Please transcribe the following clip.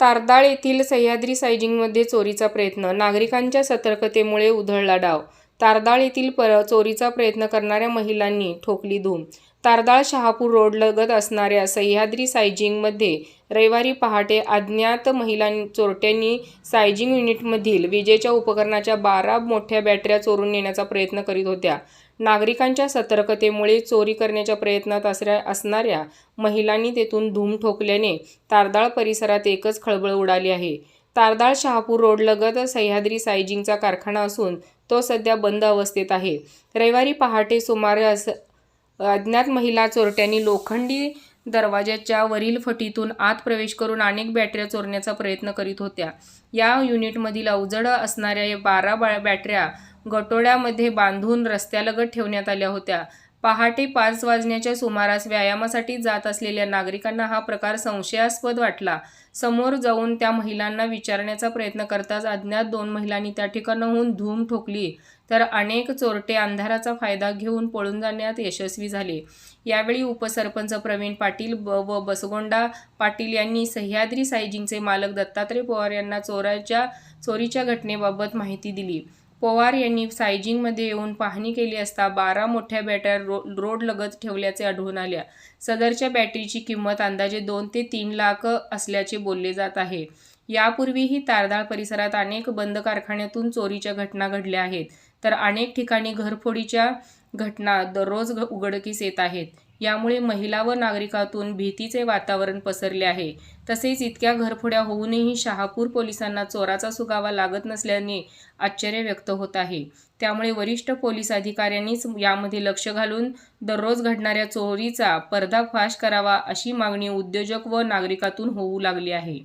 तारदाळ येथील सह्याद्री सायजिंगमध्ये चोरीचा प्रयत्न. नागरिकांच्या सतर्कतेमुळे उधळला डाव. तारदाळ येथील पर चोरीचा प्रयत्न करणाऱ्या महिलांनी ठोकली धूम. तारदाळ शहापूर रोडलगत असणाऱ्या सह्याद्री सायजिंगमध्ये रविवारी पहाटे अज्ञात महिलां चोरट्यांनी सायजिंग युनिटमधील विजेच्या उपकरणाच्या बारा मोठ्या बॅटऱ्या चोरून नेण्याचा प्रयत्न करीत होत्या. नागरिकांच्या सतर्कतेमुळे चोरी करण्याच्या प्रयत्नात असऱ्या असणाऱ्या महिलांनी तेथून धूम ठोकल्याने तारदाळ परिसरात एकच खळबळ उडाली आहे. तारदाळ शहापूर रोडलगत सह्याद्री सायजिंगचा कारखाना असून तो सध्या बंद अवस्थेत आहे. रविवारी पहाटे सुमारे अस अज्ञात महिला चोरट्यांनी लोखंडी दरवाजाच्या वरील फटीतून आत प्रवेश करून अनेक बॅटऱ्या चोरण्याचा प्रयत्न करीत होत्या. या युनिटमधील अवजड असणाऱ्या बारा बा बॅटऱ्या गटोड्यामध्ये बांधून रस्त्यालगत ठेवण्यात आल्या होत्या. पहाटे पाच वाजण्याच्या सुमारास व्यायामासाठी जात असलेल्या नागरिकांना हा प्रकार संशयास्पद वाटला. समोर जाऊन त्या महिलांना विचारण्याचा प्रयत्न करताच अज्ञात दोन महिलांनी त्या ठिकाणाहून धूम ठोकली. तर अनेक चोरटे अंधाराचा फायदा घेऊन पळून जाण्यात यशस्वी झाले. यावेळी उपसरपंच प्रवीण पाटील ब व बसगोंडा पाटील यांनी सह्याद्री सायजिंगचे मालक दत्तात्रय पवार यांना चोराच्या चोरीच्या घटनेबाबत माहिती दिली. पवार यांनी सायजिंगमध्ये येऊन पाहणी केली असता बारा मोठ्या बॅटऱ्या रो रोडलगत ठेवल्याचे आढळून आल्या. सदरच्या बॅटरीची किंमत अंदाजे दोन ते तीन लाख असल्याचे बोलले जात आहे. यापूर्वीही तारदाळ परिसरात अनेक बंद कारखान्यातून चोरीच्या घटना घडल्या आहेत तर अनेक ठिकाणी घरफोडीच्या घटना दररोज घ- उघडकीस येत आहेत. यामुळे महिला व नागरिकातून भीतीचे वातावरण पसरले आहे. तसेच इतक्या घरफोड्या होऊनही शहापूर पोलिसांना चोराचा सुगावा लागत नसल्याने आश्चर्य व्यक्त होत आहे. त्यामुळे वरिष्ठ पोलीस अधिकाऱ्यांनीच यामध्ये लक्ष घालून दररोज घडणाऱ्या चोरीचा पर्दाफाश करावा अशी मागणी उद्योजक व नागरिकातून होऊ लागली आहे.